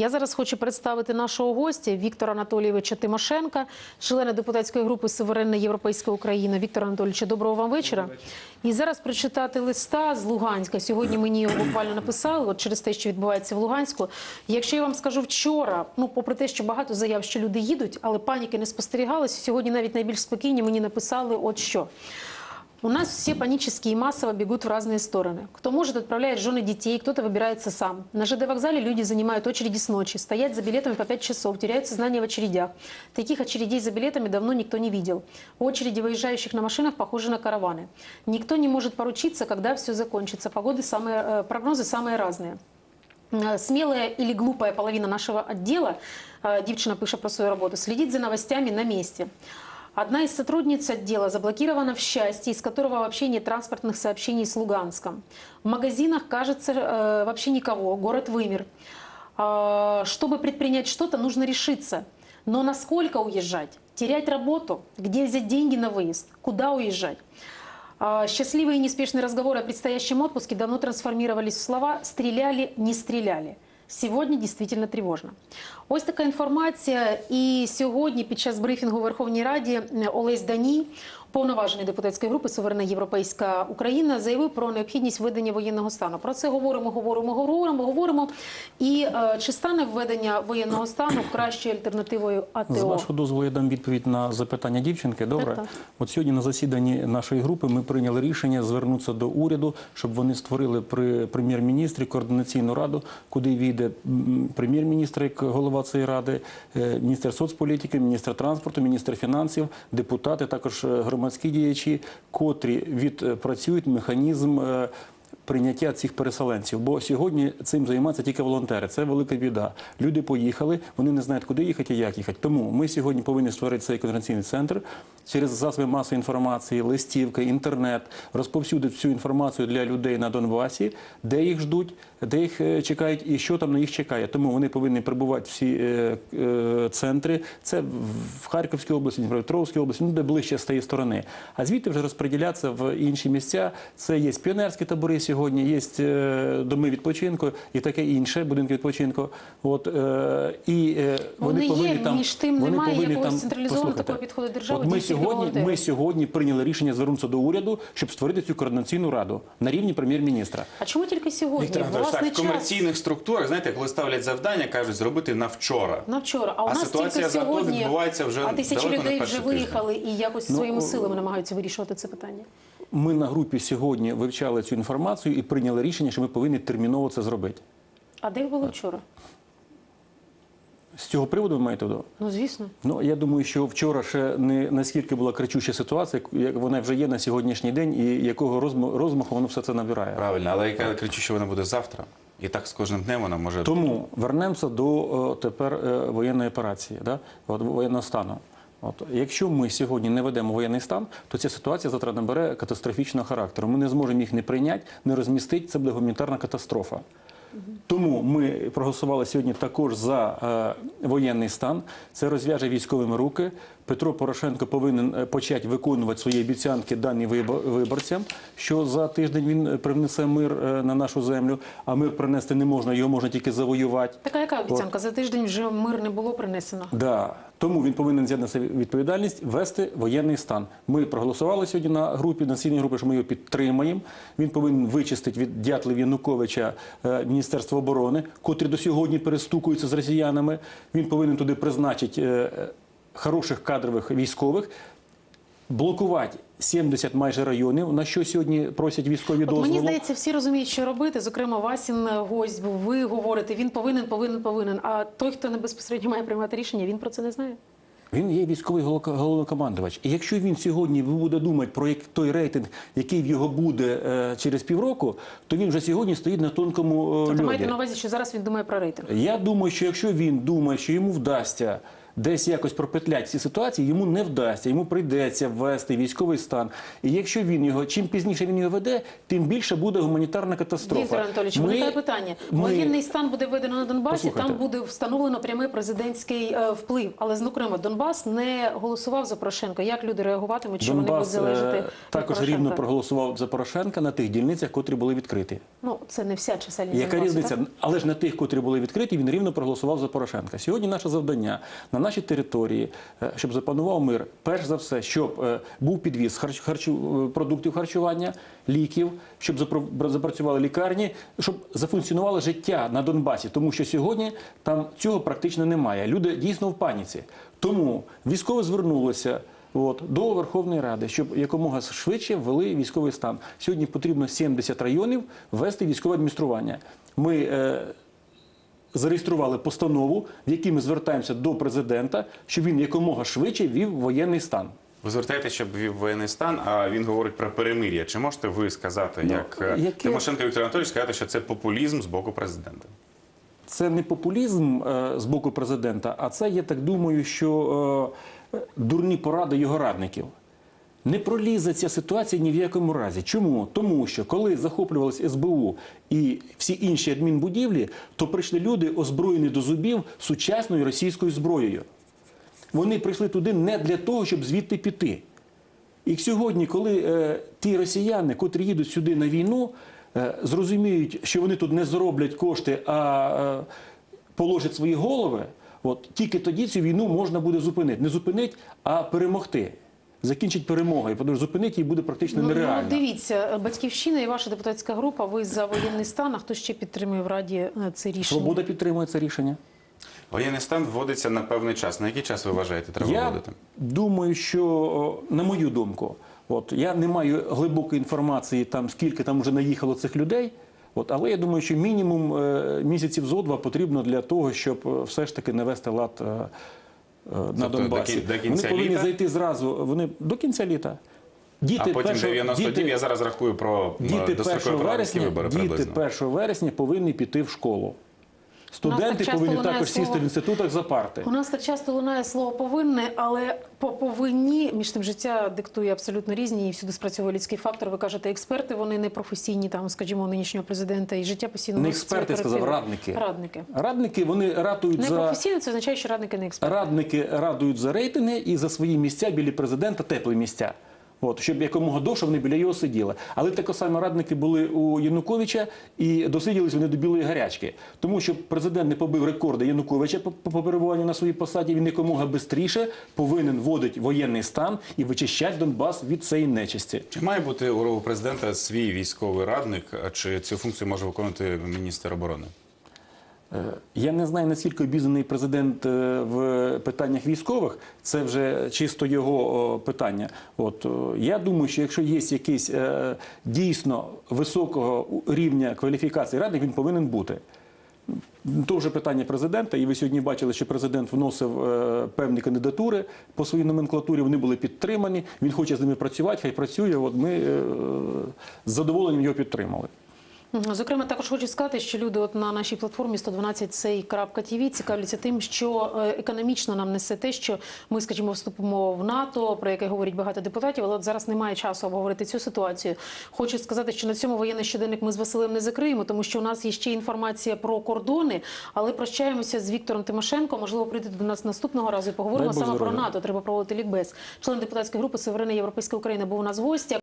Я зараз хочу представити нашого гостя Віктора Анатолійовича Тимошенка, члена депутатської групи Суверенна Європейська Україна. Віктор Анатолійович, доброго вам вечора. І зараз прочитати листа з Луганська. Сьогодні мені його буквально написали, от через те, що відбувається в Луганську. Якщо я вам скажу вчора, ну попри те, що багато заяв, що люди їдуть, але паніки не спостерігалося. Сьогодні навіть найбільш спокійні мені написали, от що. У нас все панически и массово бегут в разные стороны. Кто может, отправляет жены детей, кто-то выбирается сам. На ЖД вокзале люди занимают очереди с ночи, стоять за билетами по 5 часов, теряют сознание в очередях. Таких очередей за билетами давно никто не видел. Очереди выезжающих на машинах похожи на караваны. Никто не может поручиться, когда все закончится. Погоды самые, э, прогнозы самые разные. Э, Смелая или глупая половина нашего отдела, э, девчина пише про свою работу, следит за новостями на месте. Одна из сотрудниц отдела заблокирована в счастье, из которого вообще нет транспортных сообщений с Луганском. В магазинах, кажется, э, вообще никого, город вымер. А, Чтобы предпринять что-то, нужно решиться. Но насколько уезжать? Терять работу? Где взять деньги на выезд? Куда уезжать? А, Счастливые и неспешные разговоры о предстоящем отпуске давно трансформировались в слова «стреляли, не стреляли». Сьогодні дійсно тривожно. Ось така інформація. І сьогодні, під час брифінгу у Верховній Раді, Олесь Даній, повноважений депутатської групи Суверенна Європейська Україна, заявив про необхідність введення воєнного стану. Про це говоримо, говоримо, говоримо, говоримо. І е, чи стане введення воєнного стану кращою альтернативою З АТО? вашого дозволу я дам відповідь на запитання дівчинки. Добре, Так, так. от сьогодні на засіданні нашої групи ми прийняли рішення звернутися до уряду, щоб вони створили при прем'єр-міністрі координаційну раду, куди війде прем'єр-міністр як голова цієї ради, е, міністр соцполітики, міністр транспорту, міністр фінансів, депутати, також е, громадські діячі, котрі відпрацюють механізм. Прийняття цих переселенців, бо сьогодні цим займаються тільки волонтери. Це велика біда. Люди поїхали, вони не знають, куди їхати і як їхати. Тому ми сьогодні повинні створити цей координаційний центр через засоби масової інформації, листівки, інтернет, розповсюдити всю інформацію для людей на Донбасі, де їх ждуть, де їх е, чекають і що там на їх чекає. Тому вони повинні прибувати всі е, е, центри. Це в Харківській області, Дніпропетровській області, ну де ближче з тієї сторони. А звідти вже розподілятися в інші місця. Це є піонерські табори сьогодні, є е, доми відпочинку і таке інше, будинки відпочинку. От е, і е, вони, Вони є, там між тим вони немає повинні якогось там- централізованого такого підходу держави, От ми сьогодні, ми сьогодні прийняли рішення звернутися до уряду, щоб створити цю координаційну раду на рівні прем'єр-міністра. А чому тільки сьогодні? Віктор Анатолійович, так, в комерційних структурах, знаєте, коли ставлять завдання, кажуть зробити на вчора. На вчора. А у А нас ситуація тільки сьогодні, відбувається вже а тисячі людей вже виїхали і якось Ну, своїми силами намагаються вирішувати це питання. Ми на групі сьогодні вивчали цю інформацію і прийняли рішення, що ми повинні терміново це зробити. А де ви були вчора? З цього приводу ви маєте до? Ну звісно. Ну я думаю, що вчора ще не наскільки була кричуща ситуація, як вона вже є на сьогоднішній день, і якого розмаху, воно все це набирає. Правильно, але я кричу, що вона буде завтра. І так з кожним днем вона може Тому вернемося до е, тепер е, воєнної операції, да? От, воєнного стану. От, якщо ми сьогодні не ведемо воєнний стан, то ця ситуація завтра набере катастрофічного характеру. Ми не зможемо їх не прийняти, не розмістити. Це буде гуманітарна катастрофа. Тому ми проголосували сьогодні також за е, воєнний стан. Це розв'яже військовими руки. Петро Порошенко повинен е, почати виконувати свої обіцянки дані вибо- виборцям, що за тиждень він е, привнесе мир е, на нашу землю. А мир принести не можна, його можна тільки завоювати. Така яка обіцянка? За тиждень вже мир не було принесено. Да. Тому він повинен взяти на себе відповідальність вести воєнний стан. Ми проголосували сьогодні на групі, на сільній групі, що ми його підтримаємо. Він повинен вичистити від дятлів Януковича е, Міністерство оборони, котрі до сьогодні перестукуються з росіянами. Він повинен туди призначити е, е, хороших кадрових військових, блокувати 70 майже районів, на що сьогодні просять військові От дозволу. мені здається, всі розуміють, що робити. Зокрема, Васін е, гость був. Ви говорите, він повинен, повинен, повинен. А той, хто не безпосередньо має приймати рішення, він про це не знає. Він є військовий головнокомандувач. І якщо він сьогодні буде думати про той рейтинг, який в його буде е, через півроку, то він вже сьогодні стоїть на тонкому е, Тобто маєте на увазі, що зараз він думає про рейтинг. Я думаю, що якщо він думає, що йому вдасться десь якось пропетлять ці ситуації, йому не вдасться, йому прийдеться ввести військовий стан. І якщо він його, чим пізніше він його веде, тим більше буде гуманітарна катастрофа. Віктор Анатолійович, Ми- виникає питання. ми- Воєнний стан буде введено на Донбасі, Послухайте. там буде встановлено прямий президентський е, вплив. Але зокрема, Донбас не голосував за Порошенка. Як люди реагуватимуть, що вони будуть залежати е, також Порошенка? рівно проголосував за Порошенка на тих дільницях, котрі були відкриті. Ну це не вся чисельність. Яка Донбасу, різниця? так? Але ж на тих, котрі були відкриті, він рівно проголосував за Порошенка. Сьогодні наше завдання на нашій території, е, щоб запанував мир, перш за все, щоб е, був підвіз е, продуктів харчування, ліків, щоб запрацювали лікарні, щоб зафункціонувало життя на Донбасі, тому що сьогодні там цього практично немає. Люди дійсно в паніці. Тому військові звернулися. До Верховної Ради, щоб якомога швидше ввели військовий стан. Сьогодні потрібно 70 районів ввести військове адміністрування. Ми зареєстрували постанову, в якій ми звертаємося до президента, щоб він якомога швидше ввів воєнний стан. Ви звертаєте, щоб ввів воєнний стан, а він говорить про перемир'я. Чи можете ви сказати, Ну, як е, яке- Тимошенко Віктор Анатолійович, сказати, що це популізм з боку президента? Це не популізм е, з боку президента, а це, я так думаю, що е, дурні поради його радників. Не пролізе ця ситуація ні в якому разі. Чому? Тому що коли захоплювалися СБУ і всі інші адмінбудівлі, то прийшли люди, озброєні до зубів сучасною російською зброєю. Вони прийшли туди не для того, щоб звідти піти. І сьогодні, коли е, ті росіяни, котрі їдуть сюди на війну, е, зрозуміють, що вони тут не зароблять кошти, а е, положать свої голови, от тільки тоді цю війну можна буде зупинити. Не зупинити, а перемогти. Закінчить перемогою, тому що зупинити її буде практично Ну, нереально. ну, дивіться, батьківщина і ваша депутатська група. Ви за воєнний стан. А хто ще підтримує в раді е, це рішення? Свобода підтримує це рішення. Воєнний стан вводиться на певний час. На який час ви вважаєте, треба Я вводити? думаю, що на мою думку, от я не маю глибокої інформації, там скільки там вже наїхало цих людей. От, але я думаю, що мінімум е, місяців зо два потрібно для того, щоб е, все ж таки навести лад е, е, на Тобто до кін- до кінця вони повинні літа? зайти зразу. Вони до кінця літа. Діти А потім першого- 90 діти- днів, я зараз рахую про Діти 1 вересня, вибори діти 1 вересня повинні піти в школу. Студенти повинні також сісти слово- в інститутах за парти. У нас так часто лунає слово повинне, але по повинні між тим життя диктує абсолютно різні і всюди спрацьовує людський фактор. Ви кажете, експерти вони не професійні, там, скажімо, нинішнього президента, і життя постійно Не експерти, сказав, радники. Радники. Радники вони ратують Не за професійно, це означає, що радники не експерти. радники радують за рейтинги і за свої місця біля президента теплі місця. От, щоб якомога довше вони біля його сиділи. Але тако само радники були у Януковича і досиділись вони до білої гарячки. Тому що президент не побив рекорди Януковича по, перебуванню на своїй посаді, він якомога швидше повинен вводити воєнний стан і вичищати Донбас від цієї нечисті. Чи має бути у президента свій військовий радник, а чи цю функцію може виконувати міністр оборони? Я не знаю, наскільки обізнаний президент е, в питаннях військових. Це вже чисто його питання. От е, я думаю, що якщо є якийсь е, дійсно високого рівня кваліфікації радник, він повинен бути. То вже питання президента, і ви сьогодні бачили, що президент вносив е, певні кандидатури по своїй номенклатурі. Вони були підтримані. Він хоче з ними працювати, хай працює. От ми е, з задоволенням його підтримали. Зокрема, також хочу сказати, що люди от на нашій платформі 112.cей.tv цікавляться тим, що е, економічно нам несе те, що ми, скажімо, вступимо в НАТО, про яке говорять багато депутатів, але от зараз немає часу обговорити цю ситуацію. Хочу сказати, що на цьому воєнний щоденник ми з Василем не закриємо, тому що у нас є ще інформація про кордони, але прощаємося з Віктором Тимошенко. Можливо, прийде до нас наступного разу і поговоримо саме про. НАТО. Треба проводити лікбез. Член депутатської групи Северина Європейська Україна був у нас в гостях.